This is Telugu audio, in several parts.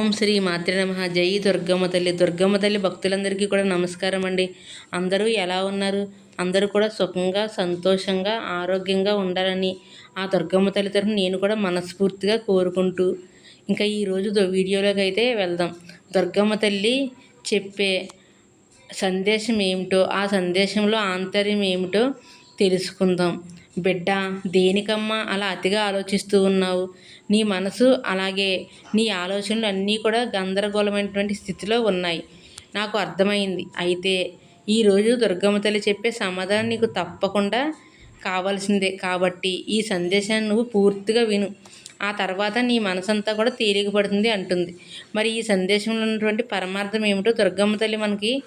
ఓం శ్రీ మాతృ నమ. జై దుర్గమ్మ తల్లి దుర్గమ్మ తల్లి భక్తులందరికీ కూడా నమస్కారం అండి. అందరూ ఎలా ఉన్నారు? అందరూ కూడా సుఖంగా సంతోషంగా ఆరోగ్యంగా ఉండాలని ఆ దుర్గమ్మ తల్లి తరఫున నేను కూడా మనస్ఫూర్తిగా కోరుకుంటూ ఇంకా ఈరోజు వీడియోలోకి అయితే వెళ్దాం. దుర్గమ్మ తల్లి చెప్పే సందేశం ఏమిటో ఆ సందేశంలో ఆంతర్యం ఏమిటో తెలుసుకుందాం. బిడ్డ దేనికమ్మా అలా అతిగా ఆలోచిస్తూ ఉన్నావు? నీ మనసు అలాగే నీ ఆలోచనలు అన్నీ కూడా గందరగోళమైనటువంటి స్థితిలో ఉన్నాయి. నాకు అర్థమైంది. అయితే ఈరోజు దుర్గమ్మ తల్లి చెప్పే సమాధానం నీకు తప్పకుండా కావాల్సిందే. కాబట్టి ఈ సందేశాన్ని నువ్వు పూర్తిగా విను. ఆ తర్వాత నీ మనసంతా కూడా తేలికపడుతుంది అంటుంది. మరి ఈ సందేశంలో ఉన్నటువంటి పరమార్థం ఏమిటో దుర్గమ్మ తల్లి మనకి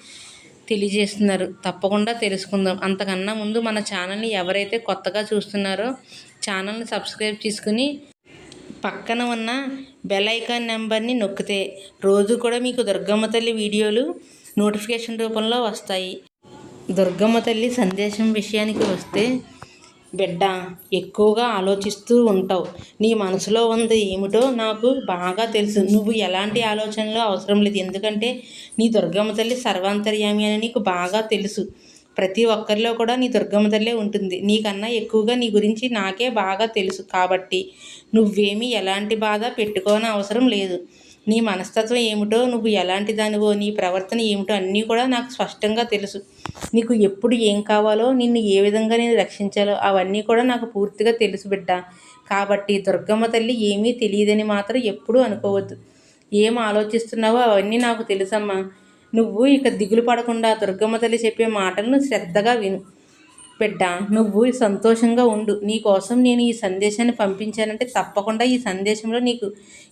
తెలియజేస్తున్నారు. తప్పకుండా తెలుసుకుందాం. అంతకన్నా ముందు మన ఛానల్ని ఎవరైతే కొత్తగా చూస్తున్నారో ఛానల్ని సబ్స్క్రైబ్ చేసుకుని పక్కన ఉన్న బెల్ ఐకాన్ నెంబర్ని నొక్కితే రోజు కూడా మీకు దుర్గమ్మ తల్లి వీడియోలు నోటిఫికేషన్ రూపంలో వస్తాయి. దుర్గమ్మ తల్లి సందేశం విషయానికి వస్తే బిడ్డ ఎక్కువగా ఆలోచిస్తూ ఉంటావు. నీ మనసులో ఉంది ఏమిటో నాకు బాగా తెలుసు. నువ్వు ఎలాంటి ఆలోచనలు అవసరం లేదు. ఎందుకంటే నీ దుర్గమ్మ తల్లి సర్వాంతర్యామి అని నీకు బాగా తెలుసు. ప్రతి ఒక్కరిలో కూడా నీ దుర్గమ్మ తల్లే ఉంటుంది. నీకన్నా ఎక్కువగా నీ గురించి నాకే బాగా తెలుసు. కాబట్టి నువ్వేమీ ఎలాంటి బాధ పెట్టుకోని అవసరం లేదు. నీ మనస్తత్వం ఏమిటో నువ్వు ఎలాంటి దానివో నీ ప్రవర్తన ఏమిటో అన్నీ కూడా నాకు స్పష్టంగా తెలుసు. నీకు ఎప్పుడు ఏం కావాలో నిన్ను ఏ విధంగా నేను రక్షించాలో అవన్నీ కూడా నాకు పూర్తిగా తెలుసు బిడ్డ. కాబట్టి దుర్గమ్మ తల్లి ఏమీ తెలియదని మాత్రం ఎప్పుడూ అనుకోవద్దు. ఏం ఆలోచిస్తున్నావో అవన్నీ నాకు తెలుసమ్మా. నువ్వు ఇక దిగులు పడకుండా దుర్గమ్మ తల్లి చెప్పే మాటలను శ్రద్ధగా విను. బిడ్డ నువ్వు సంతోషంగా ఉండు. నీకోసం నేను ఈ సందేశాన్ని పంపించానంటే తప్పకుండా ఈ సందేశంలో నీకు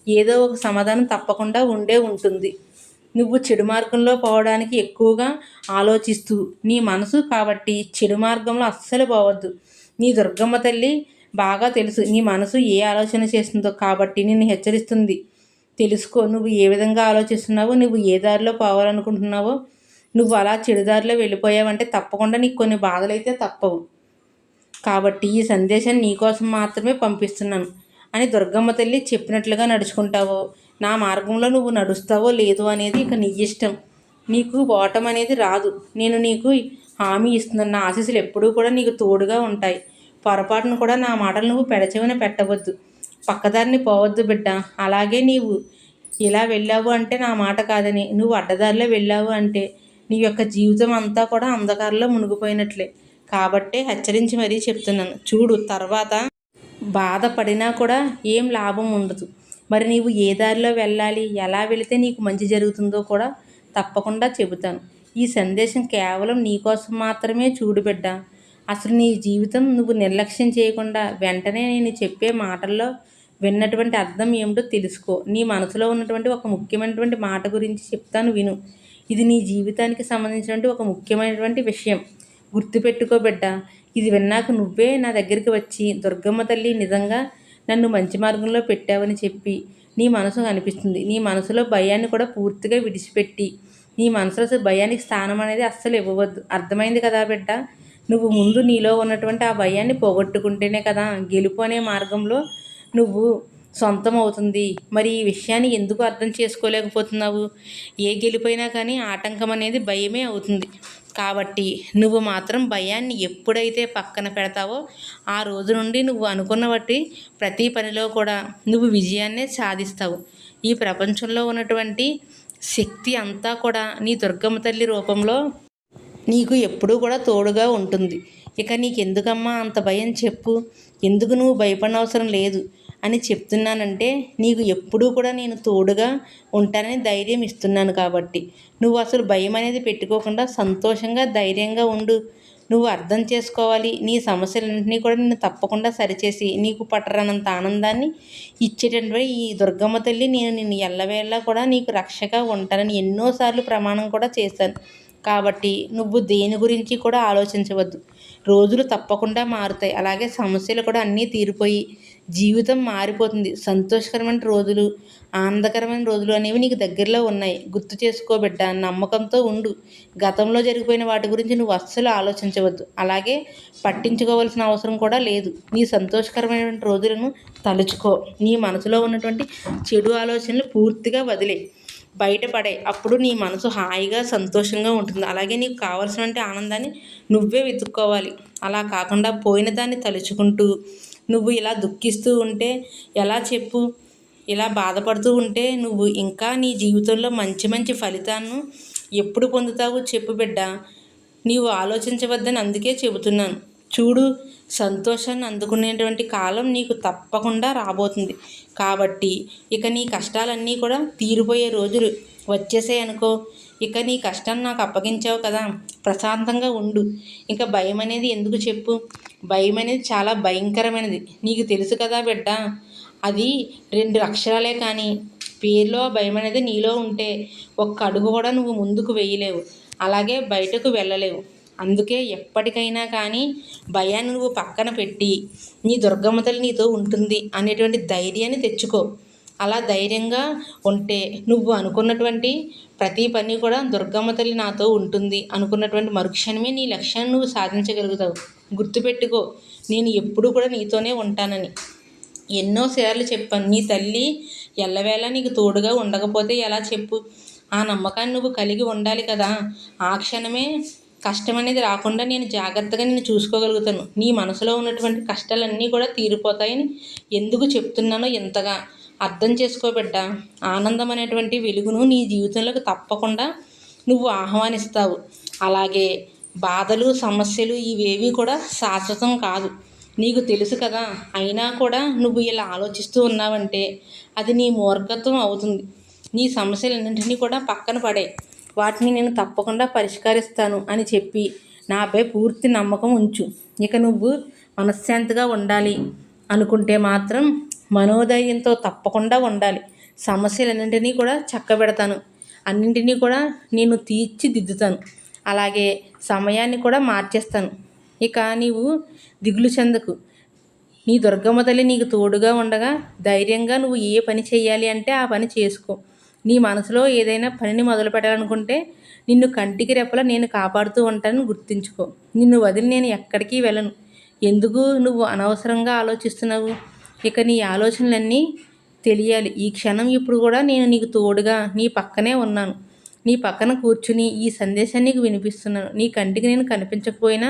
ఏదో ఒక సమాధానం తప్పకుండా ఉండే ఉంటుంది. నువ్వు చెడు మార్గంలో పోవడానికి ఎక్కువగా ఆలోచిస్తూ నీ మనసు కాబట్టి చెడు మార్గంలో అస్సలు పోవద్దు. నీ దుర్గమ్మ తల్లి బాగా తెలుసు నీ మనసు ఏ ఆలోచన చేస్తుందో కాబట్టి నిన్ను హెచ్చరిస్తుంది. తెలుసుకో నువ్వు ఏ విధంగా ఆలోచిస్తున్నావో నువ్వు ఏ దారిలో పోవాలనుకుంటున్నావో నువ్వు అలా చెడుదారిలో వెళ్ళిపోయావంటే తప్పకుండా నీకు కొన్ని బాధలు అయితే తప్పవు. కాబట్టి ఈ సందేశాన్ని నీకోసం మాత్రమే పంపిస్తున్నాను. అని దుర్గమ్మ తల్లి చెప్పినట్లుగా నడుచుకుంటావో నా మార్గంలో నువ్వు నడుస్తావో లేదో అనేది ఇక నీ ఇష్టం. నీకు ఓటం అనేది రాదు. నేను నీకు హామీ ఇస్తున్నాను. నా ఆశీస్సులు ఎప్పుడూ కూడా నీకు తోడుగా ఉంటాయి. పొరపాటును కూడా నా మాటలు నువ్వు పెడచెవిన పెట్టవద్దు. పక్కదారిని పోవద్దు బిడ్డ. అలాగే నీవు ఇలా వెళ్ళావు అంటే నా మాట కాదని. నువ్వు అడ్డదారిలో వెళ్ళావు అంటే నీ యొక్క జీవితం అంతా కూడా అంధకారంలో మునిగిపోయినట్లే. కాబట్టే హెచ్చరించి మరీ చెప్తున్నాను. చూడు తర్వాత బాధపడినా కూడా ఏం లాభం ఉండదు. మరి నీవు ఏ దారిలో వెళ్ళాలి ఎలా వెళితే నీకు మంచి జరుగుతుందో కూడా తప్పకుండా చెబుతాను. ఈ సందేశం కేవలం నీకోసం మాత్రమే చూడు బిడ్డ. అసలు నీ జీవితం నువ్వు నిర్లక్ష్యం చేయకుండా వెంటనే నేను చెప్పే మాటల్లో విన్నటువంటి అర్థం ఏమిటో తెలుసుకో. నీ మనసులో ఉన్నటువంటి ఒక ముఖ్యమైనటువంటి మాట గురించి చెప్తాను విను. ఇది నీ జీవితానికి సంబంధించినటువంటి ఒక ముఖ్యమైనటువంటి విషయం. గుర్తుపెట్టుకో బిడ్డ. ఇది విన్నాక నువ్వే నా దగ్గరికి వచ్చి దుర్గమ్మ తల్లి నిజంగా నన్ను మంచి మార్గంలో పెట్టావని చెప్పి. నీ మనసు అనిపిస్తుంది నీ మనసులో భయాన్ని కూడా పూర్తిగా విడిచిపెట్టి. నీ మనసులో అసలు భయానికి స్థానం అనేది అస్సలు ఇవ్వవద్దు. అర్థమైంది కదా బిడ్డ? నువ్వు ముందు నీలో ఉన్నటువంటి ఆ భయాన్ని పోగొట్టుకుంటేనే కదా గెలుపు అనే మార్గంలో నువ్వు సొంతం అవుతుంది మరి ఈ విషయాన్ని ఎందుకు అర్థం చేసుకోలేకపోతున్నావు? ఏ గెలిపోయినా కానీ ఆటంకం అనేది భయమే అవుతుంది. కాబట్టి నువ్వు మాత్రం భయాన్ని ఎప్పుడైతే పక్కన పెడతావో ఆ రోజు నుండి నువ్వు అనుకున్న బట్టి ప్రతి పనిలో కూడా నువ్వు విజయాన్నే సాధిస్తావు. ఈ ప్రపంచంలో ఉన్నటువంటి శక్తి అంతా కూడా నీ దుర్గమ్మ తల్లి రూపంలో నీకు ఎప్పుడూ కూడా తోడుగా ఉంటుంది. ఇక నీకెందుకమ్మా అంత భయం చెప్పు? ఎందుకు నువ్వు భయపడనవసరం లేదు? అని చెప్తున్నానంటే నీకు ఎప్పుడూ కూడా నేను తోడుగా ఉంటానని ధైర్యం ఇస్తున్నాను కాబట్టి. నువ్వు అసలు భయం అనేది పెట్టుకోకుండా సంతోషంగా ధైర్యంగా ఉండు. నువ్వు అర్థం చేసుకోవాలి. నీ సమస్యలన్నింటినీ కూడా నేను తప్పకుండా సరిచేసి నీకు పట్టరానంత ఆనందాన్ని ఇచ్చేటటువంటి ఈ దుర్గమ్మ తల్లి నేను నిన్ను ఎల్లవేళలా కూడా నీకు రక్షగా ఉంటానని ఎన్నోసార్లు ప్రమాణం కూడా చేశాను. కాబట్టి నువ్వు దేని గురించి కూడా ఆలోచించవద్దు. రోజులు తప్పకుండా మారుతాయి. అలాగే సమస్యలు కూడా అన్నీ తీరిపోయి జీవితం మారిపోతుంది. సంతోషకరమైన రోజులు ఆనందకరమైన రోజులు అనేవి నీకు దగ్గరలో ఉన్నాయి. గుర్తు చేసుకో బిడ్డ నమ్మకంతో ఉండు. గతంలో జరిగిపోయిన వాటి గురించి నువ్వు అస్సలు ఆలోచించవద్దు. అలాగే పట్టించుకోవాల్సిన అవసరం కూడా లేదు. నీ సంతోషకరమైనటువంటి రోజులను తలుచుకో. నీ మనసులో ఉన్నటువంటి చెడు ఆలోచనలు పూర్తిగా వదిలే. బయటపడే. అప్పుడు నీ మనసు హాయిగా సంతోషంగా ఉంటుంది. అలాగే నీకు కావాల్సినటువంటి ఆనందాన్ని నువ్వే వెతుక్కోవాలి. అలా కాకుండా పోయిన దాన్ని తలుచుకుంటూ నువ్వు ఇలా దుఃఖిస్తూ ఉంటే ఎలా చెప్పు? ఇలా బాధపడుతూ ఉంటే నువ్వు ఇంకా నీ జీవితంలో మంచి మంచి ఫలితాలను ఎప్పుడు పొందుతావు చెప్పు బిడ్డ. నీవు ఆలోచించవద్దని అందుకే చెబుతున్నాను. చూడు సంతోషాన్ని అందుకునేటువంటి కాలం నీకు తప్పకుండా రాబోతుంది. కాబట్టి ఇక నీ కష్టాలన్నీ కూడా తీరిపోయే రోజులు వచ్చేసాయి అనుకో ఇక నీ కష్టాన్ని నాకు అప్పగించావు కదా. ప్రశాంతంగా ఉండు. ఇంకా భయం అనేది ఎందుకు చెప్పు? భయం అనేది చాలా భయంకరమైనది. నీకు తెలుసు కదా బిడ్డ అది రెండు అక్షరాలే కానీ పేరులో భయం అనేది నీలో ఉంటే ఒక్క అడుగు కూడా నువ్వు ముందుకు వేయలేవు. అలాగే బయటకు వెళ్ళలేవు. అందుకే ఎప్పటికైనా కానీ భయాన్ని నువ్వు పక్కన పెట్టి నీ దుర్గమ్మ తల్లి నీతో ఉంటుంది అనేటువంటి ధైర్యాన్ని తెచ్చుకో. అలా ధైర్యంగా ఉంటే నువ్వు అనుకున్నటువంటి ప్రతి పని కూడా దుర్గమ్మ తల్లి నాతో ఉంటుంది అనుకున్నటువంటి మరుక్షణమే నీ లక్ష్యాన్ని నువ్వు సాధించగలుగుతావు. గుర్తుపెట్టుకో నేను ఎప్పుడు కూడా నీతోనే ఉంటానని. ఎన్నోసార్లు చెప్పాను నీ తల్లి ఎల్లవేళ నీకు తోడుగా ఉండకపోతే ఎలా చెప్పు? ఆ నమ్మకాన్ని నువ్వు కలిగి ఉండాలి కదా. ఆ క్షణమే కష్టం అనేది రాకుండా నేను జాగ్రత్తగా నేను చూసుకోగలుగుతాను. నీ మనసులో ఉన్నటువంటి కష్టాలన్నీ కూడా తీరిపోతాయని ఎందుకు చెప్తున్నానో ఎంతగా అర్థం చేసుకోబిడ్డ ఆనందం అనేటువంటి వెలుగును నీ జీవితంలోకి తప్పకుండా నువ్వు ఆహ్వానిస్తావు. అలాగే బాధలు సమస్యలు ఇవేవి కూడా శాశ్వతం కాదు. నీకు తెలుసు కదా అయినా కూడా నువ్వు ఇలా ఆలోచిస్తూ ఉన్నావంటే అది నీ మూర్ఖత్వం అవుతుంది. నీ సమస్యలన్నింటినీ కూడా పక్కన పడే. వాటిని నేను తప్పకుండా పరిష్కరిస్తాను అని చెప్పి నాపై పూర్తి నమ్మకం ఉంచు. ఇక నువ్వు మనశ్శాంతిగా ఉండాలి. అనుకుంటే మాత్రం మనోధైర్యంతో తప్పకుండా ఉండాలి. సమస్యలన్నింటినీ కూడా చక్కబెడతాను. అన్నింటినీ కూడా నేను తీర్చిదిద్దుతాను. అలాగే సమయాన్ని కూడా మార్చేస్తాను. ఇక నీవు దిగులు చెందకు. నీ దుర్గమ్మ తల్లి నీకు తోడుగా ఉండగా ధైర్యంగా నువ్వు ఏ పని చేయాలి అంటే ఆ పని చేసుకో. నీ మనసులో ఏదైనా పనిని మొదలు పెట్టాలనుకుంటే నిన్ను కంటికి రెప్పలా నేను కాపాడుతూ ఉంటానని గుర్తుంచుకో. నిన్ను వదిలి నేను ఎక్కడికి వెళ్ళను. ఎందుకు నువ్వు అనవసరంగా ఆలోచిస్తున్నావు? ఇక నీ ఆలోచనలన్నీ తెలియాలి. ఈ క్షణం ఇప్పుడు కూడా నేను నీకు తోడుగా నీ పక్కనే ఉన్నాను. నీ పక్కన కూర్చుని ఈ సందేశాన్ని నీకు వినిపిస్తున్నాను. నీ కంటికి నేను కనిపించకపోయినా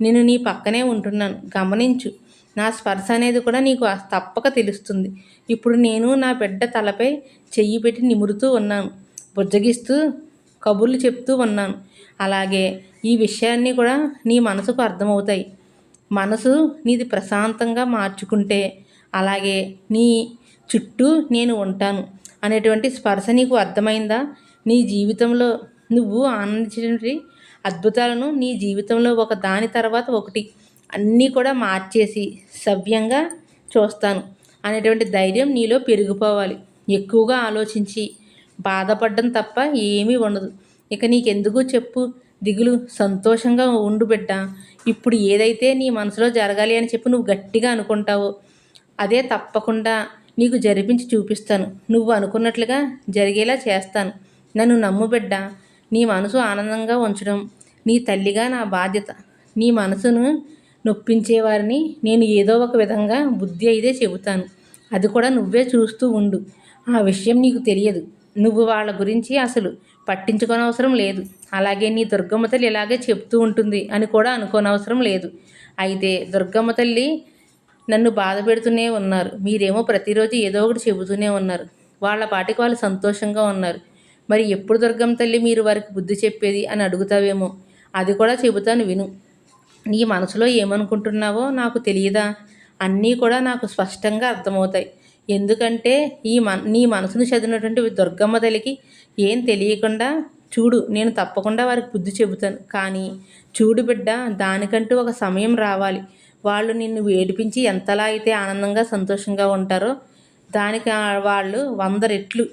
నేను నీ పక్కనే ఉంటున్నాను. గమనించు నా స్పర్శ అనేది కూడా నీకు తప్పక తెలుస్తుంది. ఇప్పుడు నేను నా బిడ్డ తలపై చెయ్యి పెట్టి నిమురుతూ ఉన్నాను. బుజ్జగిస్తూ కబుర్లు చెప్తూ ఉన్నాను. అలాగే ఈ విషయాన్ని కూడా నీ మనసుకు అర్థమవుతాయి. మనసు నీది ప్రశాంతంగా మార్చుకుంటే అలాగే నీ చుట్టూ నేను ఉంటాను అనేటువంటి స్పర్శ నీకు అర్థమైందా? నీ జీవితంలో నువ్వు ఆనందించినటువంటి అద్భుతాలను నీ జీవితంలో ఒక దాని తర్వాత ఒకటి అన్నీ కూడా మార్చేసి సవ్యంగా చూస్తాను అనేటువంటి ధైర్యం నీలో పెరిగిపోవాలి. ఎక్కువగా ఆలోచించి బాధపడడం తప్ప ఏమీ ఉండదు. ఇక నీకెందుకు చెప్పు? దిగులు సంతోషంగా ఉండు బిడ్డ. ఇప్పుడు ఏదైతే నీ మనసులో జరగాలి అని చెప్పి నువ్వు గట్టిగా అనుకుంటావో అదే తప్పకుండా నీకు జరిపించి చూపిస్తాను. నువ్వు అనుకున్నట్లుగా జరిగేలా చేస్తాను. నన్ను నమ్ము బిడ్డ. నీ మనసు ఆనందంగా ఉంచడం నీ తల్లిగా నా బాధ్యత. నీ మనసును నొప్పించేవారిని నేను ఏదో ఒక విధంగా బుద్ధి అయితే చెబుతాను. అది కూడా నువ్వే చూస్తూ ఉండు. ఆ విషయం నీకు తెలియదు. నువ్వు వాళ్ళ గురించి అసలు పట్టించుకోనవసరం లేదు. అలాగే నీ దుర్గమ్మ తల్లి ఇలాగే చెప్తూ ఉంటుంది అని కూడా అనుకోనవసరం లేదు. అయితే దుర్గమ్మ తల్లి నన్ను బాధ పెడుతూనే ఉన్నారు. మీరేమో ప్రతిరోజు ఏదో ఒకటి చెబుతూనే ఉన్నారు. వాళ్ళ పాటికి వాళ్ళు సంతోషంగా ఉన్నారు. మరి ఎప్పుడు దుర్గమ్మ తల్లి మీరు వారికి బుద్ధి చెప్పేది అని అడుగుతావేమో? అది కూడా చెబుతాను విను. నీ మనసులో ఏమనుకుంటున్నావో నాకు తెలియదా? అన్నీ కూడా నాకు స్పష్టంగా అర్థమవుతాయి. ఎందుకంటే ఈ మన నీ మనసును చదివినటువంటి దుర్గమ్మ తల్లికి ఏం తెలియకుండా చూడు నేను తప్పకుండా వారికి బుద్ధి చెబుతాను. కానీ చూడు బిడ్డ దానికంటూ ఒక సమయం రావాలి. వాళ్ళు నిన్ను ఏడిపించి ఎంతలా అయితే ఆనందంగా సంతోషంగా ఉంటారో దానికి వాళ్ళు వంద రెట్లు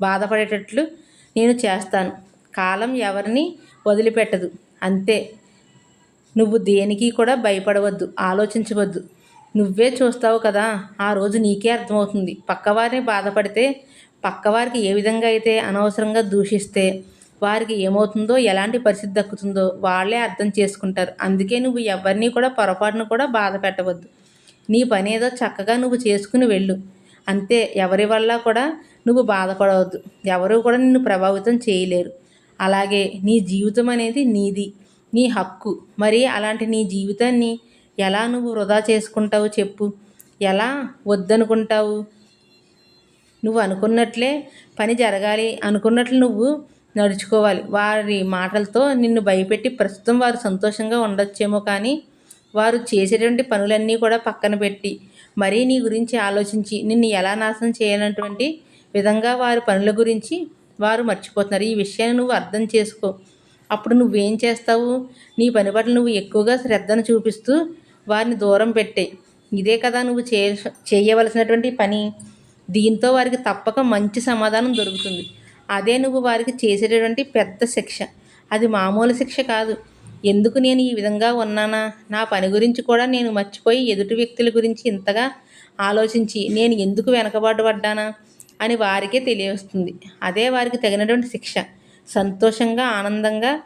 బాధపడేటట్లు నేను చేస్తాను. కాలం ఎవరిని వదిలిపెట్టదు. అంతే. నువ్వు దేనికి కూడా భయపడవద్దు ఆలోచించవద్దు. నువ్వే చూస్తావు కదా ఆ రోజు నీకే అర్థమవుతుంది. పక్కవారిని బాధపడితే పక్కవారికి ఏ విధంగా అయితే అనవసరంగా దూషిస్తే వారికి ఏమవుతుందో ఎలాంటి పరిస్థితి దక్కుతుందో వాళ్ళే అర్థం చేసుకుంటారు. అందుకే నువ్వు ఎవరిని కూడా పొరపాటును కూడా బాధ పెట్టవద్దు. నీ పని ఏదో చక్కగా నువ్వు చేసుకుని వెళ్ళు. అంతే ఎవరి వల్ల కూడా నువ్వు బాధపడవద్దు. ఎవరు కూడా నిన్ను ప్రభావితం చేయలేరు. అలాగే నీ జీవితం అనేది నీది నీ హక్కు. మరి అలాంటి నీ జీవితాన్ని ఎలా నువ్వు వృధా చేసుకుంటావు చెప్పు. ఎలా వద్దనుకుంటావు? నువ్వు అనుకున్నట్లే పని జరగాలి. అనుకున్నట్లు నువ్వు నడుచుకోవాలి. వారి మాటలతో నిన్ను భయపెట్టి ప్రస్తుతం వారు సంతోషంగా ఉండొచ్చేమో కానీ వారు చేసేటువంటి పనులన్నీ కూడా పక్కన పెట్టి మరీ నీ గురించి ఆలోచించి నిన్ను ఎలా నాశనం చేయాలన్నటువంటి విధంగా వారి పనుల గురించి వారు మర్చిపోతున్నారు. ఈ విషయాన్ని నువ్వు అర్థం చేసుకో. అప్పుడు నువ్వేం చేస్తావు? నీ పని పట్ల నువ్వు ఎక్కువగా శ్రద్ధను చూపిస్తూ వారిని దూరం పెట్టే. ఇదే కదా నువ్వు చేయ చేయవలసినటువంటి పని. దీంతో వారికి తప్పక మంచి సమాధానం దొరుకుతుంది. అదే నువ్వు వారికి చేసేటటువంటి పెద్ద శిక్ష. అది మామూలు శిక్ష కాదు. ఎందుకు నేను ఈ విధంగా ఉన్నానా? నా పని గురించి కూడా నేను మర్చిపోయి ఎదుటి వ్యక్తుల గురించి ఇంతగా ఆలోచించి నేను ఎందుకు వెనకబాటు పడ్డానా? అని వారికే తెలియవస్తుంది. అదే వారికి తగినటువంటి శిక్ష. సంతోషంగా ఆనందంగా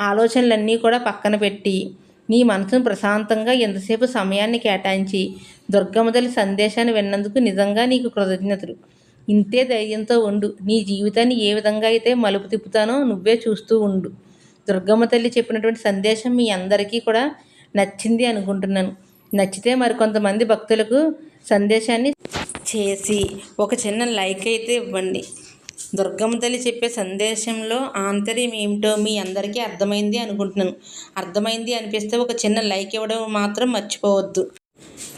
ఆలోచనలన్నీ కూడా పక్కన పెట్టి నీ మనసును ప్రశాంతంగా ఎంతసేపు సమయాన్ని కేటాయించి దుర్గమ్మ తల్లి సందేశాన్ని విన్నందుకు నిజంగా నీకు కృతజ్ఞతలు. ఇంతే ధైర్యంతో ఉండు. నీ జీవితాన్ని ఏ విధంగా అయితే మలుపు తిప్పుతానో నువ్వే చూస్తూ ఉండు. దుర్గమ్మ తల్లి చెప్పినటువంటి సందేశం మీ అందరికీ కూడా నచ్చింది అనుకుంటున్నాను. నచ్చితే మరికొంతమంది భక్తులకు సందేశాన్ని చేసి ఒక చిన్న లైక్ అయితే ఇవ్వండి. దుర్గమ్మ తల్లి చెప్పే సందేశంలో ఆంతర్యం ఏమిటో మీ అందరికీ అర్థమైంది అనుకుంటున్నాను. అర్థమైంది అనిపిస్తే ఒక చిన్న లైక్ ఇవ్వడం మాత్రం మర్చిపోవద్దు.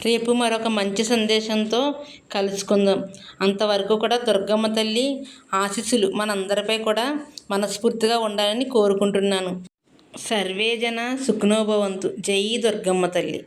రేపు మరొక మంచి సందేశంతో కలుసుకుందాం. అంతవరకు కూడా దుర్గమ్మ తల్లి ఆశీస్సులు మనందరిపై కూడా మనస్ఫూర్తిగా ఉండాలని కోరుకుంటున్నాను. సర్వేజన సుఖనోభవంతు జై దుర్గమ్మ తల్లి.